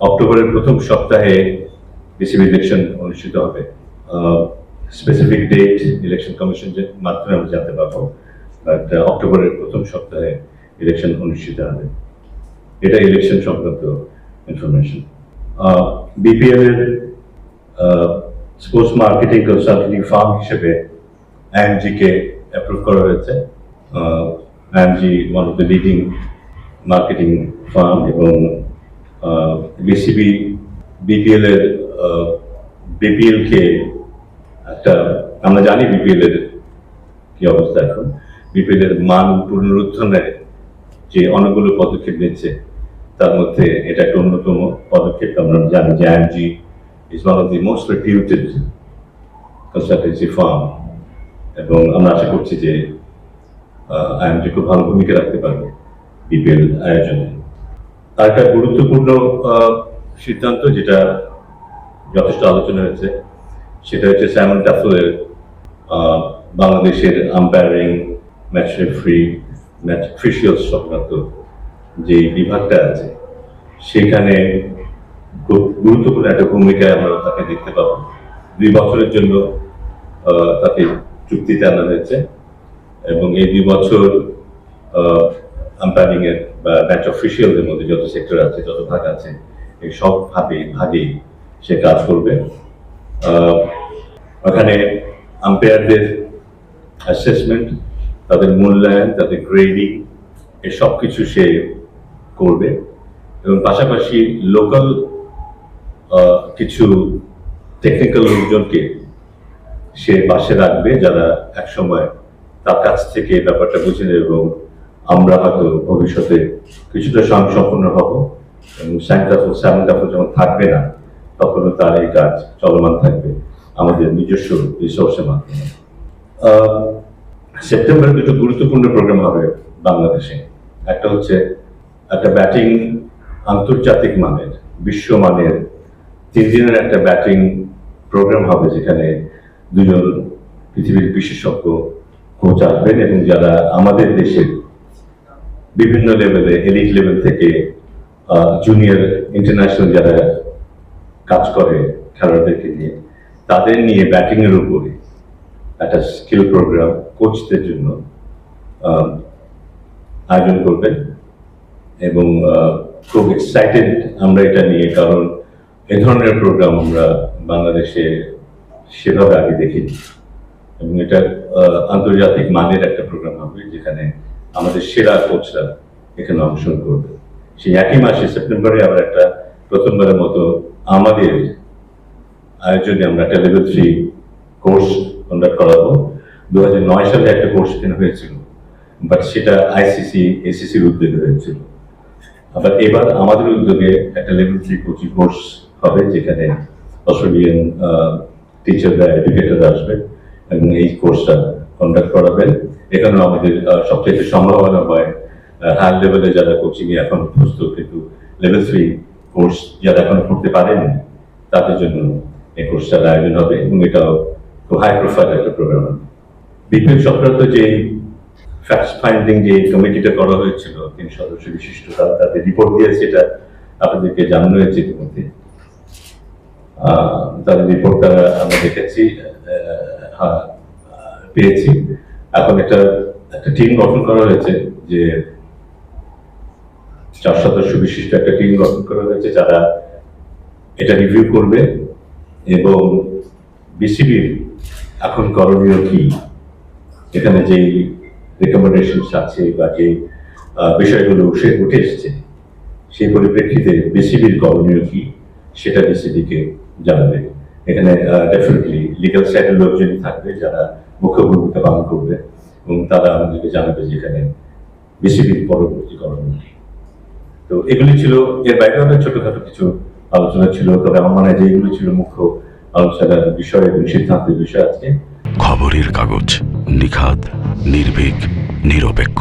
অক্টোবরের প্রথম সপ্তাহে বিসিবি ইলেকশন অনুষ্ঠিত হবে। স্পেসিফিক ডেট ইলেকশন কমিশন মাধ্যমে আমরা জানতে পারব বাট অক্টোবরের প্রথম সপ্তাহে ইলেকশন অনুষ্ঠিত হবে। এটা ইলেকশন সংক্রান্ত ইনফরমেশন বিপিএল এর স্পোর্টস মার্কেটিং কনসালটেন্টিং ফার্ম হিসেবে আইএমজি কে অ্যাপ্রুভ করা হয়েছে। IMG one of the leading marketing firm এবং বিসিবি বিপিএল এর বিপিএল কে একটা, আমরা জানি বিপিএল এর কি অবস্থা এখন। বিপিএল এর মান পুনরুত্থানের যে অনেকগুলো পদক্ষেপ নিচ্ছে, তার মধ্যে এটা একটা অন্যতম পদক্ষেপ। আমরা জানি যে IMG is one of the most reputed consultancy firm এবং আমরা আশা করছি যে আইএমজি খুব ভালো ভূমিকা রাখতে পারবে বিপিএল আয়োজনে। একটা গুরুত্বপূর্ণ সিদ্ধান্ত যেটা যথেষ্ট আলোচনা হয়েছে। সেটা হচ্ছে স্যামন টাফলের বাংলাদেশের umpiring match referee match official সংক্রান্ত যে বিভাগটা আছে, সেখানে গুরুত্বপূর্ণ একটা ভূমিকায় আমরা তাকে দেখতে পাবো। দুই বছরের জন্য তাকে চুক্তিতে আনা হয়েছে এবং এই দুই বছর আম্পায়ারিং এর বা ম্যাচ অফিসিয়ালদের মধ্যে যত সেক্টর আছে, যত ভাগ আছে, এই সব ভাবে ভাগেই সে কাজ করবে। ওখানে আম্পায়ারদের অ্যাসেসমেন্ট তাদের মূল্যায়ন, তাদের গ্রেডিং এই সব কিছু সে করবে। এবং পাশাপাশি লোকাল কিছু টেকনিক্যাল লোকজনকে সে পাশে রাখবে যারা একসময় তার কাছ থেকে ব্যাপারটা বুঝে নেবে এবং আমরা হয়তো ভবিষ্যতে কিছুটা স্বয়ংসম্পূর্ণ হব এবং স্যাংটাফল স্যামটাফল যখন থাকবে না, তখনও তার এই কাজ চলমান থাকবে আমাদের নিজস্ব রিসোর্সের মাধ্যমে। সেপ্টেম্বরে দুটো গুরুত্বপূর্ণ প্রোগ্রাম হবে বাংলাদেশে। একটা হচ্ছে একটা ব্যাটিং আন্তর্জাতিক মানের বিশ্ব মানের তিন দিনের একটা ব্যাটিং প্রোগ্রাম হবে যেখানে দুজন পৃথিবীর বিশেষজ্ঞ কোচ আসবেন এবং যারা আমাদের দেশের বিভিন্ন লেভেলে এলিট লেভেল থেকে জুনিয়র ইন্টারন্যাশনাল যারা কাজ করে খেলোয়াড়দেরকে নিয়ে, তাদের নিয়ে ব্যাটিং এর উপরে একটা স্কিল প্রোগ্রাম কোচদের জন্য আয়োজন করবেন এবং খুব এক্সাইটেড আমরা এটা নিয়ে, কারণ এ ধরনের প্রোগ্রাম আমরা বাংলাদেশে সেভাবে আগে দেখিনি। এবং এটা আন্তর্জাতিক মানের একটা প্রোগ্রাম হবে, যেখানে আমাদের সেরা কোচরা এখানে অংশগ্রহণ করবে। সেই একই মাসে সেপ্টেম্বরে আবার একটা প্রথমবারের মতো আমাদের আয়োজনে আমরা একটা লেভেল থ্রি কোর্স কন্ডাক্ট করাবো। দু হাজার নয় সালে একটা কোর্স এখানে হয়েছিল বাট সেটা আইসিসি এসিসির উদ্যোগে হয়েছিল। আবার এবার আমাদের উদ্যোগে একটা লেভেল থ্রি কোচিং কোর্স হবে, যেখানে অস্ট্রেলিয়ান টিচাররা এডুকেটররা আসবেন এবং এই কোর্সটা কন্ডাক্ট করাবেন। এখানেও আমাদের সবচেয়ে সম্ভাবনা হয় হাই লেভেলে যারা কোচিং এখন প্রস্তুত, কিন্তু লেভেল থ্রি কোর্স যারা এখন করতে পারেনি, তাদের জন্য এই কোর্সটার আয়োজন হবে এবং এটাও খুব হাই প্রোফাইল একটা প্রোগ্রাম হবে। বিপিএল সংক্রান্ত যে ফ্যাক্ট ফাইন্ডিং যে কমিটিটা করা হয়েছিল, তিন সদস্য বিশিষ্ট তারা তাদের রিপোর্ট দিয়েছে, এটা আপনাদেরকে জানানো হয়েছে ইতিমধ্যে। তাদের রিপোর্ট তারা আমরা দেখেছি পেয়েছি। এখন একটা একটা টিম গঠন করা হয়েছে যে চার সদস্য বিশিষ্ট একটা টিম গঠন করা হয়েছে যারা এটা রিভিউ করবে এবং বিসিবির এখন করণীয় কি? এখানে যে রেকমেন্ডেশন আছে বা যে বিষয়গুলো উঠে উঠে এসছে, সেই পরিপ্রেক্ষিতে বিসিবির করণীয় কি সেটা বিসিবিকে জানাবে। এখানে ডেফিনেটলি লিগাল সাইডের লোকজনই থাকবে যারা মুখ্য ভূমিকা পালন করবে এবং তারা আমাদেরকে জানাবে যেখানে বিসিবির পরবর্তী করণীয় তো এগুলি ছিল, এর বাইরে অনেক ছোটখাটো কিছু আলোচনা ছিল, তবে আমার মনে হয় যে এগুলো ছিল মুখ্য আলোচনার বিষয় এবং সিদ্ধান্তের বিষয় আজকে। খবরের কাগজ নিখাদ, নির্ভীক, নিরপেক্ষ।